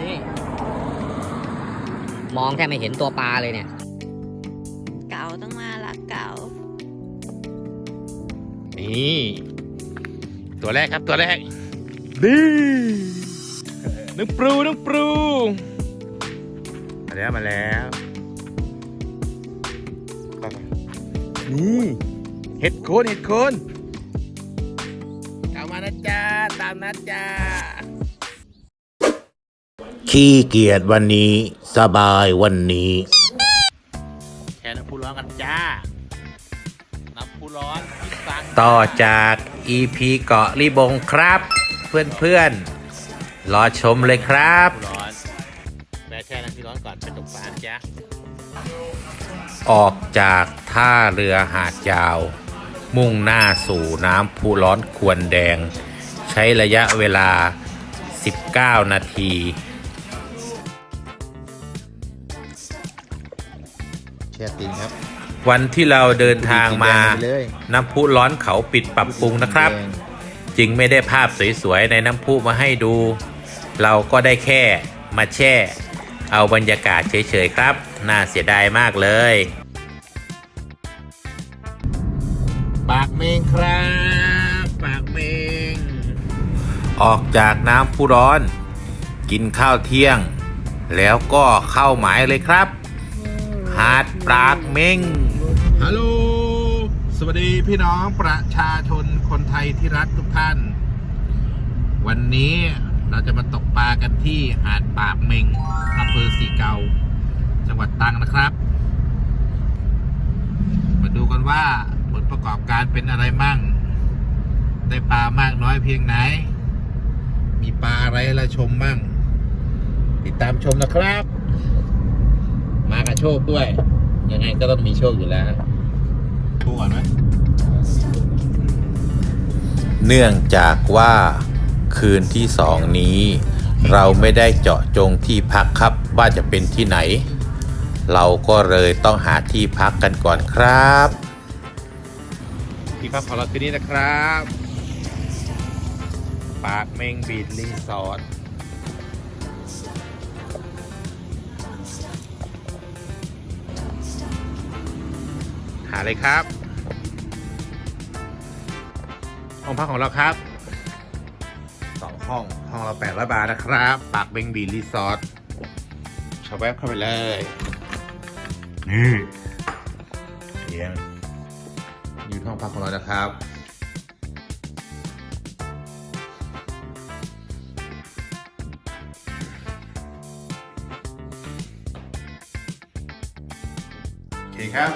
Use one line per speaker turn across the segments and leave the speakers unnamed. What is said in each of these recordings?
นี่มองแค่ไม่เห็นตัวปลาเลยเนี่ย
เก๋าต้องมาละเก๋า
นี่ ตัวแรกครับตัวแรกนี่น้องปรูน้องปรูมาแล้วมาแล้วนี่เห็ดโคนเห็ดโคนกลับมานะจ๊ะตามนัดจ้า
ขี้เกียจวันนี้สบายวันนี้
แชร์น้ำพุร้อนกันจ้าน้ำพุร้อนที่สั่ง
ต่อจาก EP เกาะลิบงครับ เพื่อนๆ รอชมเลยครับ
น้ำพุร้อนแม่แช่น้ำพุร้อนก่อนไปตกปลานะจ้า
ออกจากท่าเรือหาดยาว มุ่งหน้าสู่น้ำพุร้อนควนแดง ใช้ระยะเวลา 19 นาที
ช่ติงครับ
วันที่เราเดินทางมา
ไปเลย
น้ำพุร้อนเขาปิดปรับปรุงนะครับ
แดง
จึงไม่ได้ภาพสวยๆ ในน้ำพุมาให้ดู เราก็ได้แค่มาแช่ เอาบรรยากาศเฉยๆครับ น่าเสียดายมากเลย
ปากเมงครับ ปากเมง
ออกจากน้ำพุร้อน กินข้าวเที่ยง แล้วก็เข้าหมายเลยครับ หาดปรากเม้ง
ฮัลโหล สวัสดีพี่น้องประชาชนคนไทยที่รักทุกท่าน วันนี้เราจะมาตกปลากันที่หาดปากเมงอำเภอสีเกา จังหวัดตรังนะครับ มาดูกันว่าผลประกอบการเป็นอะไรมั่ง ได้ปลามากน้อยเพียงไหน มีปลาอะไรให้เราชมมั่ง ติดตามชมนะครับ มากับโชคด้วย ยังไงก็ต้องมีโชคอยู่แล้วดูก่อนไหม
เนื่องจากว่าคืนที่สองนี้ เราไม่ได้เจาะจงที่พักครับว่าจะเป็นที่ไหน เราก็เลยต้องหาที่พักกันก่อนครับ
ที่พักของเราคืนนี้นะครับ ปากเมงบีดรีสอร์ท เลยครับห้องพักของเราครับสองห้องห้องเราแปดร้อยบาทนะครับ ปากเมงบีดรีสอร์ทชาวแวบเข้าไปเลย นี่เตียงอยู่ห้องพักของเรานะครับโอเคครับ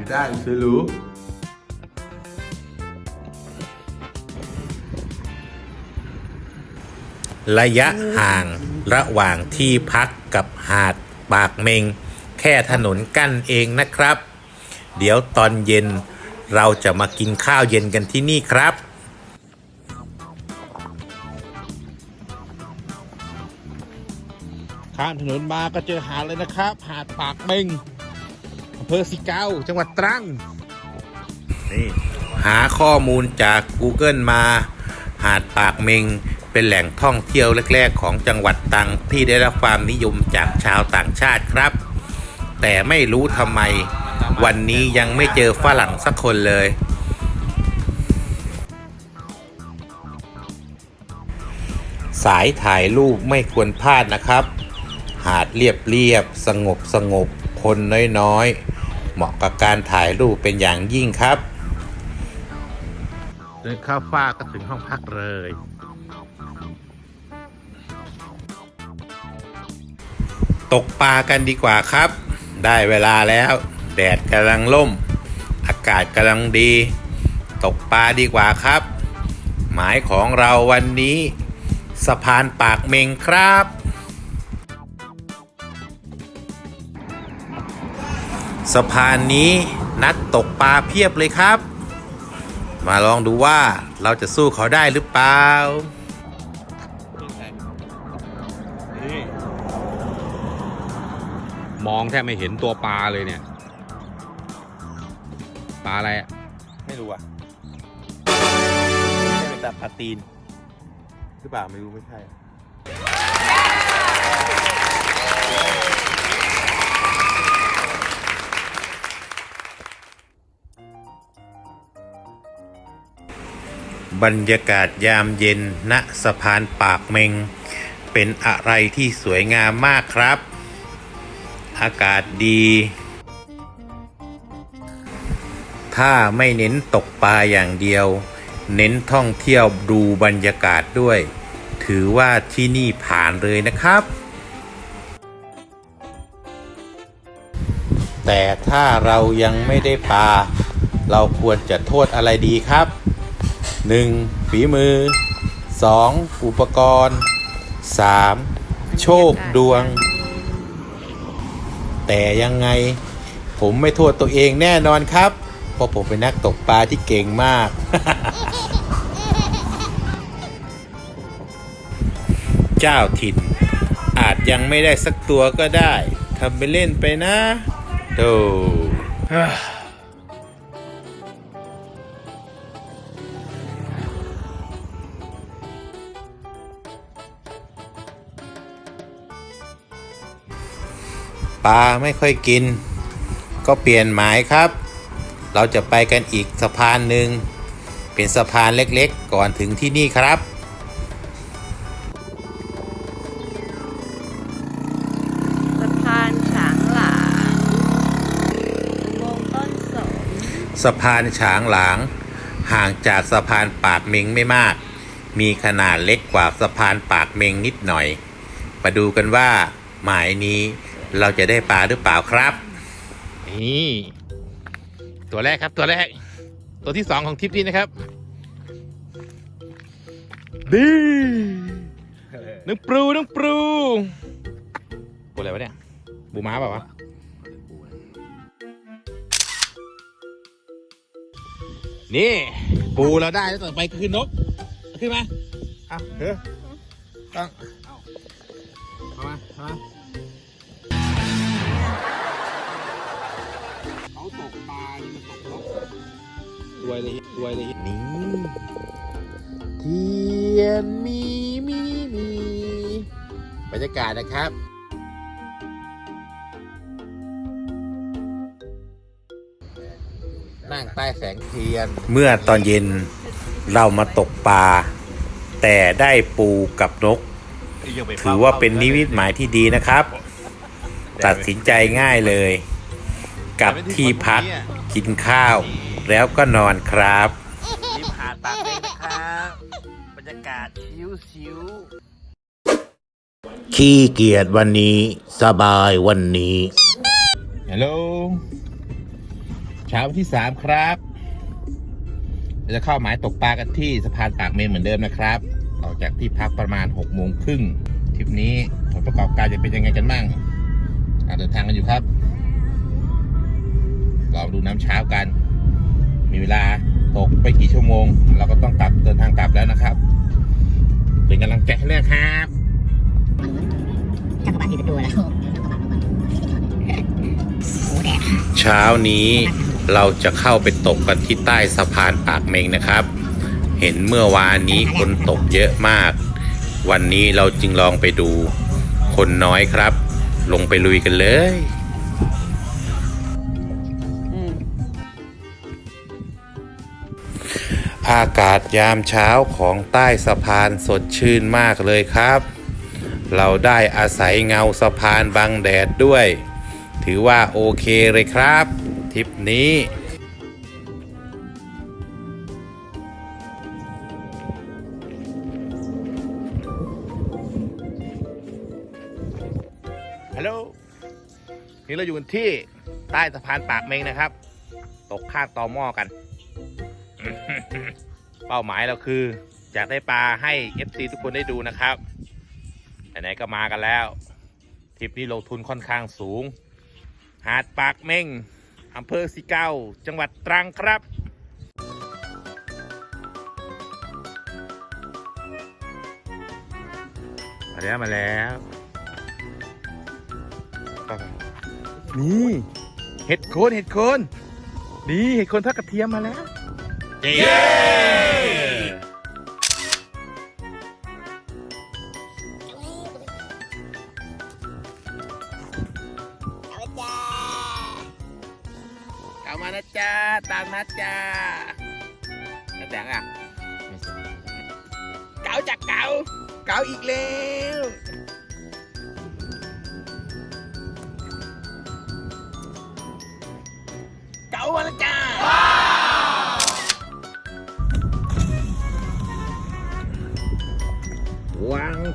อยู่ได้ซื้อรู้
ระยะห่างระหว่างที่พักกับหาดปากเมง แค่ถนนกั้นเองนะครับ เดี๋ยวตอนเย็นเราจะมากินข้าวเย็นกันที่นี่ครับ
ข้ามถนนมาก็เจอหาดเลยนะครับ หาดปากเมงอำเภอสิเกาจังหวัดตรังนี่
หาข้อมูลจาก Google มา หาดปากเมงเป็นแหล่งท่องเที่ยวแรก ๆ ของจังหวัดตรังที่ได้รับความนิยมจากชาวต่างชาติครับ แต่ไม่รู้ทำไม วันนี้ยังไม่เจอฝรั่งสักคนเลย สายถ่ายรูปไม่ควรพลาดนะครับ หาดเรียบเรียบสงบสงบคนน้อยๆ เหมาะกับการถ่ายรูปเป็นอย่างยิ่งครับ
เดินเข้าฟ้ากก็ถึงห้องพักเลย
ตกปลากันดีกว่าครับ ได้เวลาแล้ว แดดกำลังล่ม อากาศกำลังดี ตกปลาดีกว่าครับ หมายของเราวันนี้ สะพานปากเมงครับ สะพานนี้นักตกปลาเพียบเลยครับ มาลองดูว่าเราจะสู้เขาได้หรือเปล่า
มองแทบไม่เห็นตัวปลาเลยเนี่ย ปลาอะไรอะ
ไม่รู้อะไม่เป็นแต่ปลาตีน หรือเปล่าไม่รู้ไม่ใช่
บรรยากาศยามเย็นณสะพานปากเมง เป็นอะไรที่สวยงามมากครับ อากาศดี ถ้าไม่เน้นตกปลาอย่างเดียว เน้นท่องเที่ยวดูบรรยากาศด้วย ถือว่าที่นี่ผ่านเลยนะครับ แต่ถ้าเรายังไม่ได้ปลา เราควรจะโทษอะไรดีครับ 1. ฝีมือ 2. อุปกรณ์ 3. โชคดวง แต่ยังไงผมไม่โทษตัวเองแน่นอนครับ เพราะผมเป็นนักตกปลาที่เก่งมาก เจ้าถิ่น อาจยังไม่ได้สักตัวก็ได้ทำไปเล่นไปนะโธ่ ปลาไม่ค่อยกิน ก็เปลี่ยนหมายครับ เราจะไปกันอีกสะพานหนึ่งเป็นสะพานเล็กๆ ก่อนถึงที่นี่ครับ
สะพานฉางหลางอุโมงค์ต้นสน
สะพานฉางหลาง ห่างจากสะพานปากเมงไม่มาก มีขนาดเล็กกว่าสะพานปากเมงนิดหน่อย มาดูกันว่าหมายนี้ เราจะได้ปลาหรือเปล่าครับ
นี่ ตัวแรกครับตัวแรก ตัวที่สองของทริปนี้นะครับ ดีนึงปรูนึงปรูปูอะไรวะเนี่ยบูม้าเปล่าวะนี่ปูเราได้แล้วต่อไปก็คือนกเอาขึ้นมาเอาเถอะต้งเอามาเอามาเขา เลยรวยเลยนี่เทียนมีมีมีบรรยากาศนะครับนั่งใต้แสงเทียน
เมื่อตอนเย็นเรามาตกปลาแต่ได้ปูกับนก ถือว่าเป็นนิมิตหมายที่ดีนะครับ ตัดสินใจง่ายเลย กับที่พักกินข้าว แล้วก็นอนครับ
ริมหาดปากเมงนะครับบรรยากาศชิวชิว
ขี้เกียจวันนี้สบายวันนี้
ฮัลโหลเช้าวันที่สามครับเราจะเข้าหมายตกปลากันที่สะพานปากเมนเหมือนเดิมนะครับออกจากที่พักประมาณ6กโมงครึ่งทริปนี้ผลประกอบการจะเป็นยังไงกันบ้างอะเดินทางกันอยู่ครับเราดูน้ำเช้ากัน มีเวลาตกไปกี่ชั่วโมง เราก็ต้องกลับเดินทางกลับแล้วนะครับ เป็นกำลังใจให้เลยครับ
เช้านี้เราจะเข้าไปตกกันที่ใต้สะพานปากเมงนะครับ เห็นเมื่อวานนี้คนตกเยอะมาก วันนี้เราจึงลองไปดู คนน้อยครับ ลงไปลุยกันเลย อากาศยามเช้าของใต้สะพานสดชื่นมากเลยครับ เราได้อาศัยเงาสะพานบังแดดด้วย ถือว่าโอเคเลยครับทริปนี้
ฮัลโหลนี่เราอยู่กันที่ใต้สะพานปากเมงนะครับ ตกข้างตอหม้อกัน เป้าหมายเราคืออยากได้ปลาให้ FC ทุกคนได้ดูนะครับไหนๆก็มากันแล้วทริปนี้ลงทุนค่อนข้างสูง หาดปากเมงอำเภอสิเก้า จังหวัดตรังครับมาแล้วมาแล้วนี่เห็ดโคนเห็ดโคนนี่เห็ดโคนทอดกระเทียมมาแล้ว เย้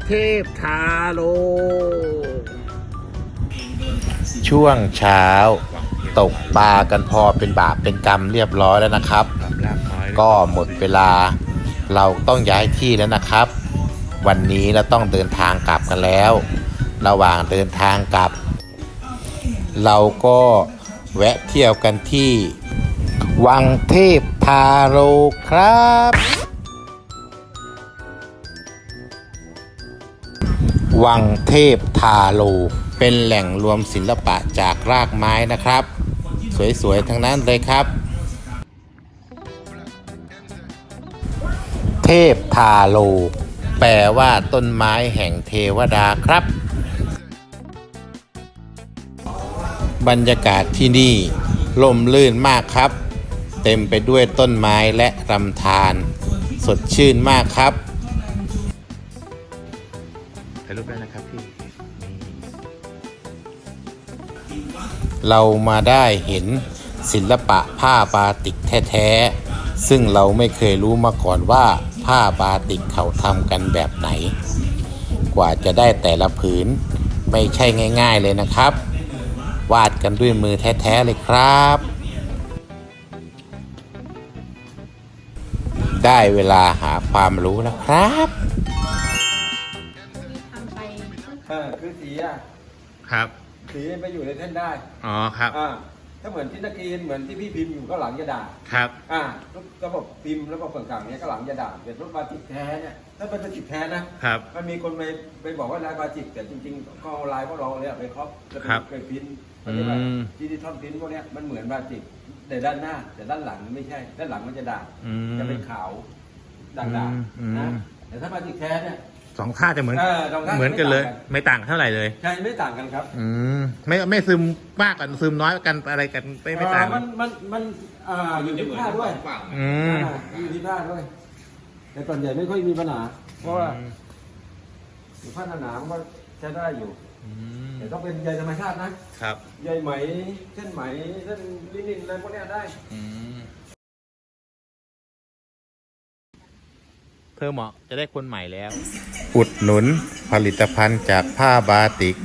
เทพทาโล
ช่วงเช้า ตกปลากันพอเป็นบาปเป็นกรรมเรียบร้อยแล้วนะครับ ก็หมดเวลาเราต้องย้ายที่แล้วนะครับ วันนี้เราต้องเดินทางกลับกันแล้ว ระหว่างเดินทางกลับ เราก็แวะเที่ยวกันที่ วังเทพทาโรครับ วังเทพทาโล เป็นแหล่งรวมศิลปะจากรากไม้นะครับ สวยๆ ทั้งนั้นเลยครับ เทพทาโล แปลว่าต้นไม้แห่งเทวดาครับ บรรยากาศที่นี่ล่มลื่นมากครับ เต็มไปด้วยต้นไม้และลำธารสดชื่นมากครับ เรามาได้เห็นศิลปะผ้าบาติกแท้ๆ ซึ่งเราไม่เคยรู้มาก่อนว่าผ้าบาติกเขาทำกันแบบไหน กว่าจะได้แต่ละผืนไม่ใช่ง่ายๆเลยนะครับ วาดกันด้วยมือแท้ๆเลยครับ ได้เวลาหาความรู้แล้วครับ
เออคือสีอะ
ครับ
สีไปอยู่ในเส้นได้
อ๋อครับ
อ่าถ้าเหมือนที่นักกีนเหมือนที่พี่พิมพ์อยู่ก็หลังยาด่า
ครับ
อ่าระบบพิมพ์ระบบต่างๆเนี้ยก็หลังยาด่าเป็นรถบาติกแท้เนี่ยถ้าเป็นบาติกแท้นะ
ครับ
มันมีคนไปไปบอกว่าลายบาติกแต่จริงๆก็เอาลายพวกเราเนี่ยไปครอบจะ
ครับ
ไปพิมพ์
อืม
เรียกว่าดิจิทัลพิมพ์พวกเนี้ยมันเหมือนบาติกแต่ด้านหน้า แต่ด้านหลังไม่ใช่ ด้านหลังมันจะด่าง
อืม
จะเป็นขาวด่าง
อืม
ๆนะ แต่ถ้าบาติกแท้เนี่ย
สองท่าจะเหมือน
เออสองท่า
เหมือนกันเลย
ไม่ต่างกัน
ไม่ต่างเท่าไหร่เลย
ใช่ไม่ต่างกันครับ
อืมไม่ไม่ซึมมากกันซึมน้อยกันอะไรกันไม่ไม่ต่าง
เอ่อมันมันมันอ่าอยู่ที่ผ้าด้วย
อืม
อ่าอยู่ที่ผ้าด้วย แต่ส่วนใหญ่ไม่ค่อยมีปัญหา เพราะว่าอยู่ผ้าหนาๆมันก็ใช้ได้อยู่
อืม
แต่ต้องเป็นใยธรรมชาตินะครับ ใยไหมเส้นไหมเส้นลินินอะไรพวกเนี้ยได้
อืม เธอเหมาะจะได้คนใหม่แล้ว
อุดหนุนผลิตภัณฑ์จากผ้าบาติก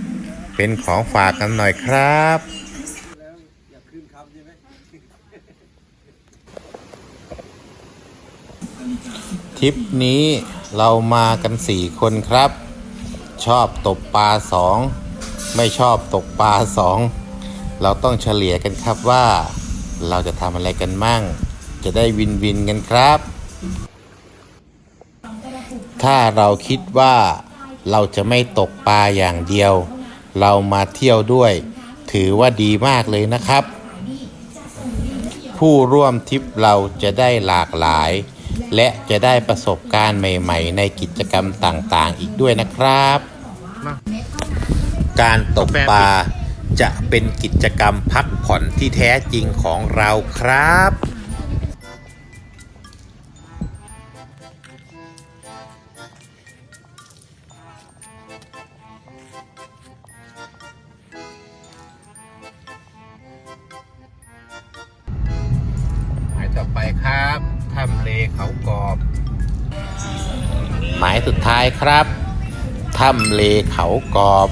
เป็นของฝากกันหน่อยครับ ทริปนี้เรามากันสี่คนครับ ชอบตกปลาสอง ไม่ชอบตกปลาสอง เราต้องเฉลี่ยกันครับว่า เราจะทำอะไรกันมั่ง จะได้วินวินกันครับ ถ้าเราคิดว่าเราจะไม่ตกปลาอย่างเดียว เรามาเที่ยวด้วย ถือว่าดีมากเลยนะครับ ผู้ร่วมทริปเราจะได้หลากหลาย และจะได้ประสบการณ์ใหม่ ๆ ในกิจกรรมต่างๆ อีกด้วยนะครับ การตกปลาจะเป็นกิจกรรมพักผ่อนที่แท้จริงของเราครับ เลเขากรอบ หมายสุดท้ายครับถ้ำเลเขากรอบ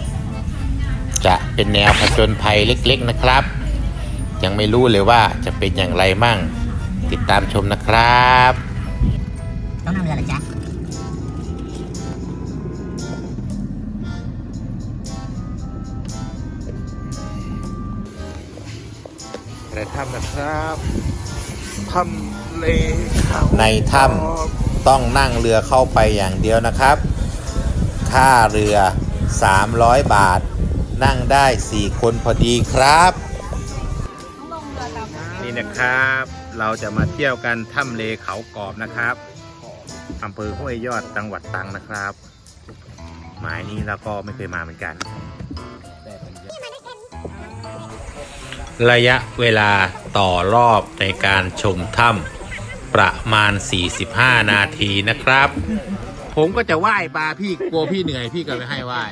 จะเป็นแนวผจญภัยเล็กๆนะครับ ยังไม่รู้เลยว่าจะเป็นอย่างไรมั่ง ติดตามชมนะครับ
ต้องนั่งเรือเหรอจ๊ะ
ในถ้ำนะครับ ถ้ำเลเขา
ในถ้ำต้องนั่งเรือเข้าไปอย่างเดียวนะครับ ค่าเรือ 300 บาท นั่งได้ 4 คนพอดีครับ
นี่นะครับ เราจะมาเที่ยวกันถ้ำเลเขากรอบนะครับอำเภอห้วยยอดจังหวัดตรังนะครับ หมายนี้เราก็ไม่เคยมาเหมือนกัน
ระยะเวลาต่อรอบในการชมถ้ำประมาณ 45 นาทีนะครับผ
ผมก็จะไหว้ปลาพี่กลัวพี่เหนื่อยพี่ก็ไม่ให้ไหว้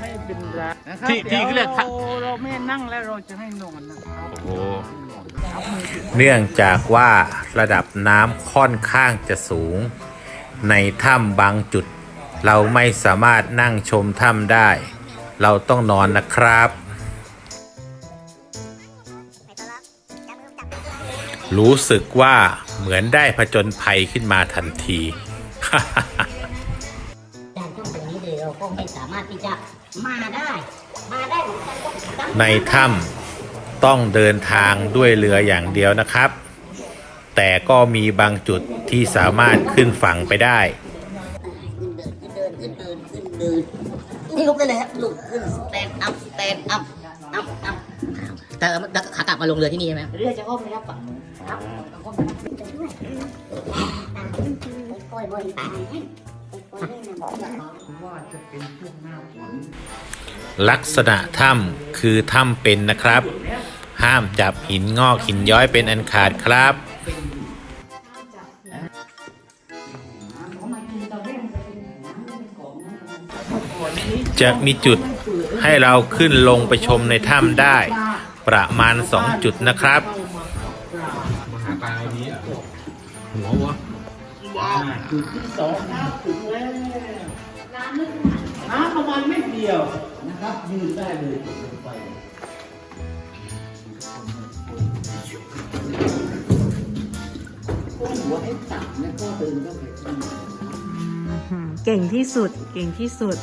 ไม่เป็นไรนะครับ
ที่ที่
ดี๋ยว
เรียก
เราเราไม่นั่งแล้วเราจะให้นอนนะครับ
โอ้โห
เนื่องจากว่าระดับน้ำค่อนข้างจะสูง ในถ้ำบางจุด เราไม่สามารถนั่งชมถ้ำได้ เราต้องนอนนะครับ รู้สึกว่าเหมือนได้ผจญภัยขึ้นมาทันที
การช่วงตรงนี้เลยเราก็ไม่สามารถที่จะมาได้ มาได้เหมือนกันก็จำ
ในถ้ำต้องเดินทางด้วยเรืออย่างเดียวนะครับ แต่ก็มีบางจุดที่สามารถขึ้นฝั่งไปได้
ขึ้นเดินขึ้นเดินขึ้นเดินขึ้นเดินนี่ลุกได้เลยครับลุกขึ้นสแตนอัพสแตนอัพอัพอัพแต่แต่ขากลับมาลงเรือที่นี่ใช่ไหมเรือจะอ้อมไปรับฝั่งนู้น ลั
กษณะถ้ำคือถ้ำเป็นนะครับ ห้ามจับหินงอกหินย้อยเป็นอันขาดครับจะมีจุดให้เราขึ้นลงไปชมในถ้ำได้ ประมาณ 2 จุดนะครับ
ถึงที่สองน้ำถึงแล้วน้ำลึก
น้ำประมาณไม่เดียวนะครับยืนได้เลยตกลงไปก้มหัวให้ต่ำแล้วก็
เดิก็ไปข้างเก่งที่สุดเก่งที่สุด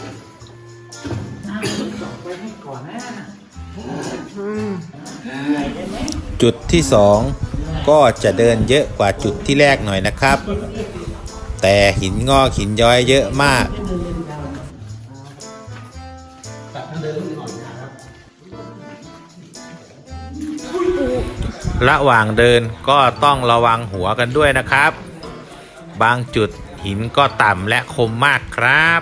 จุดที่สองก็จะเดินเยอะกว่าจุดที่แรกหน่อยนะครับ แต่หินงอกหินย้อยเยอะมาก ระหว่างเดินก็ต้องระวังหัวกันด้วยนะครับ บางจุดหินก็ต่ำและคมมากครับ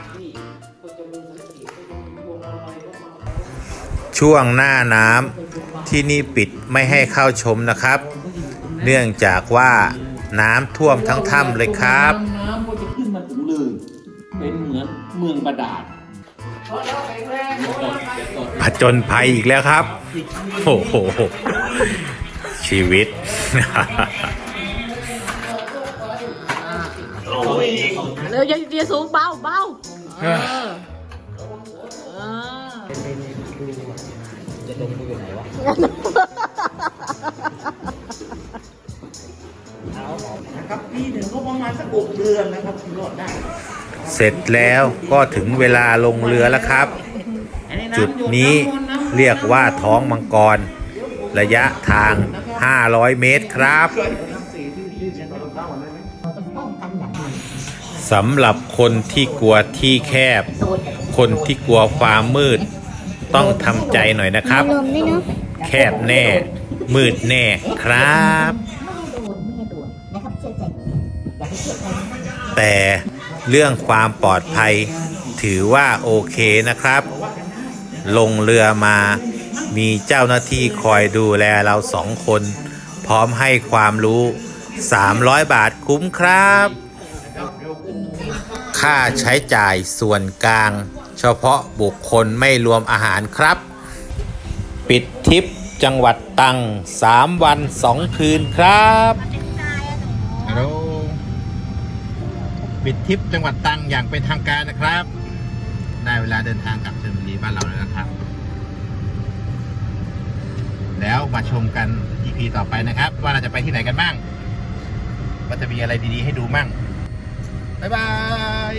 ช่วงหน้าน้ำที่นี่ปิดไม่ให้เข้าชมนะครับ เนื่องจากว่า น้ำท่วมทั้งถ้ำเลยครับ
น้ำก็จะขึ้นมาถึงเลย เป็นเหมือนเมืองบาดาล
ผจญภัยอีกแล้วครับ โอ้โห ชีวิต
เร็วอย่าอย่าสูงเบาเบาเออเออ
นะ ครับปีหนึ่งก็ประมาณสักหกเดือนนะครับถึงรอดได้
เสร็จแล้วก็ถึงเวลาลงเรือแล้วครับ จุดนี้เรียกว่าท้องมังกร ระยะทาง 500 เมตรครับสำหรับคนที่กลัวที่แคบ คนที่กลัวความมืด ต้องทำใจหน่อยนะครับ แคบแน่ มืดแน่ครับ แต่เรื่องความปลอดภัยถือว่าโอเคนะครับ ลงเรือมามีเจ้าหน้าที่คอยดูแลเราสองคน พร้อมให้ความรู้ 300 บาทคุ้มครับ ค่าใช้จ่ายส่วนกลาง เฉพาะบุคคลไม่รวมอาหารครับ ปิดทริปจังหวัดตัง 3 วัน 2 คืนครับ
ฮัลโหล ปิดทริปจังหวัดตรังอย่างเป็นทางการนะครับ ได้เวลาเดินทางกลับชลบุรีบ้านเราแล้วนะครับ แล้วมาชมกัน EP ต่อไปนะครับ ว่าเราจะไปที่ไหนกันบ้างว่าจะมีอะไรดีๆให้ดูมั่งบ๊ายบาย